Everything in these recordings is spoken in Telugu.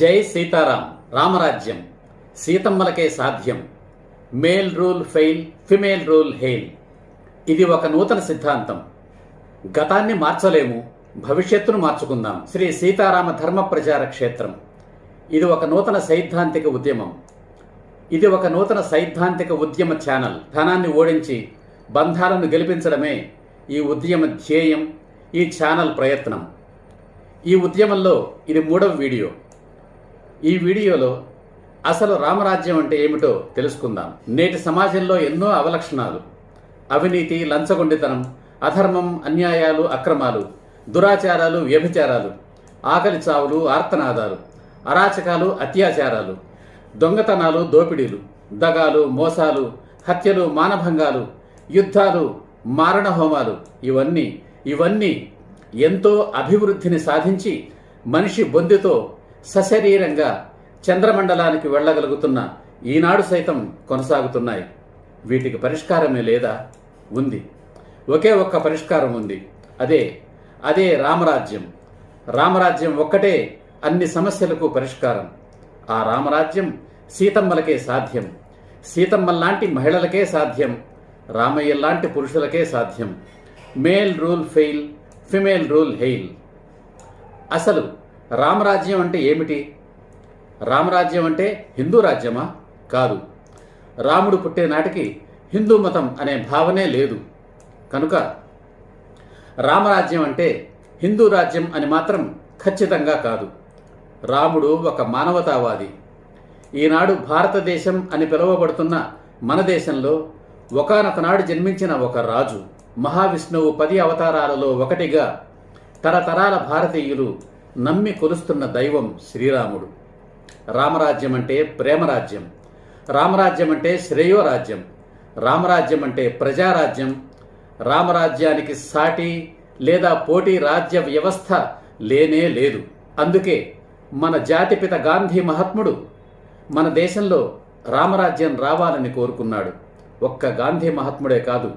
జై సీతారాం రామరాజ్యం. సీతమ్మలకే సాధ్యం. Male rule fail female rule hail. ఇది ఒక నూతన సిద్ధాంతం. గతాన్ని మార్చలేము భవిష్యత్తును మార్చుకుందాం. శ్రీ సీతారామ ధర్మ ప్రచార క్షేత్రం ఇది ఒక నూతన సైద్ధాంతిక ఉద్యమం. ఇది ఒక నూతన సైద్ధాంతిక ఉద్యమ ఛానల్. ధనాన్ని ఓడించి బంధాలను గెలిపించడమే ఈ ఉద్యమ ధ్యేయం ఈ ఛానల్ ప్రయత్నం. ఈ ఉద్యమంలో ఇది మూడవ వీడియో. ఈ వీడియోలో అసలు రామరాజ్యం అంటే ఏమిటో తెలుసుకుందాం. నేటి సమాజంలో ఎన్నో అవలక్షణాలు. అవినీతి లంచగొండితనం అధర్మం అన్యాయాలు అక్రమాలు దురాచారాలు వ్యభిచారాలు ఆకలి చావులు ఆర్తనాదాలు అరాచకాలు అత్యాచారాలు దొంగతనాలు దోపిడీలు దగాలు మోసాలు హత్యలు మానభంగాలు యుద్ధాలు మారణ హోమాలు ఇవన్నీ ఇవన్నీ ఎంతో అభివృద్ధిని సాధించి మనిషి బొందితో సశరీరంగా చంద్రమండలానికి వెళ్ళగలుగుతున్న ఈనాడు సైతం కొనసాగుతున్నాయి. వీటికి పరిష్కారమే లేదా? ఉంది. ఒకే ఒక్క పరిష్కారం ఉంది. అదే అదే రామరాజ్యం. రామరాజ్యం ఒక్కటే అన్ని సమస్యలకు పరిష్కారం. ఆ రామరాజ్యం సీతమ్మలకే సాధ్యం. సీతమ్మల్లాంటి మహిళలకే సాధ్యం. రామయ్య లాంటి పురుషులకే సాధ్యం. Male rule fail female rule hail. అసలు రామరాజ్యం అంటే ఏమిటి? రామరాజ్యం అంటే హిందూ రాజ్యమా? కాదు. రాముడు పుట్టే నాటికి హిందూ మతం అనే భావనే లేదు. కనుక రామరాజ్యం అంటే హిందూ రాజ్యం అని మాత్రం ఖచ్చితంగా కాదు. రాముడు ఒక మానవతావాది. ఈనాడు భారతదేశం అని పిలువబడుతున్న మన దేశంలో ఒకనొకనాడు జన్మించిన ఒక రాజు మహావిష్ణువు పది అవతారాలలో ఒకటిగా తరతరాల భారతీయులు నమ్మి కొలుస్తున్న దైవం శ్రీరాముడు. రామరాజ్యం అంటే ప్రేమరాజ్యం రామరాజ్యం అంటే శ్రేయోరాజ్యం రామరాజ్యం అంటే ప్రజారాజ్యం రామరాజ్యానికి సాటి లేదా పోటీ రాజ్య వ్యవస్థ లేనే లేదు. అందుకే మన జాతిపిత గాంధీ మహాత్ముడు మన దేశంలో రామరాజ్యం రావాలని కోరుకున్నాడు. ఒక్క గాంధీ మహాత్ముడే కాదు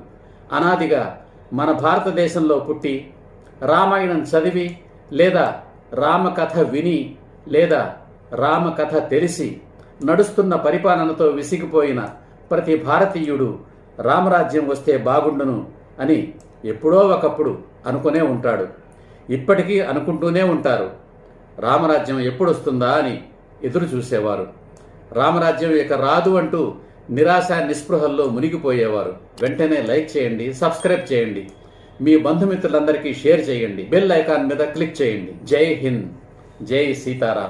అనాదిగా మన భారతదేశంలో పుట్టి రామాయణం చదివి లేదా రామకథ విని లేదా రామకథ తెలిసి నడుస్తున్న పరిపాలనతో విసిగిపోయిన ప్రతి భారతీయుడు రామరాజ్యం వస్తే బాగుండును అని ఎప్పుడో ఒకప్పుడు అనుకునే ఉంటాడు. ఇప్పటికీ అనుకుంటూనే ఉంటారు. రామరాజ్యం ఎప్పుడు వస్తుందా అని ఎదురు చూసేవారు రామరాజ్యం ఇక రాదు అంటూ నిరాశ నిస్పృహల్లో మునిగిపోయేవారు. వెంటనే లైక్ చేయండి సబ్స్క్రైబ్ చేయండి. మీ బంధుమిత్రులందరికీ షేర్ చేయండి. బెల్ ఐకాన్ మీద క్లిక్ చేయండి. జై హింద్. జై సీతారాం.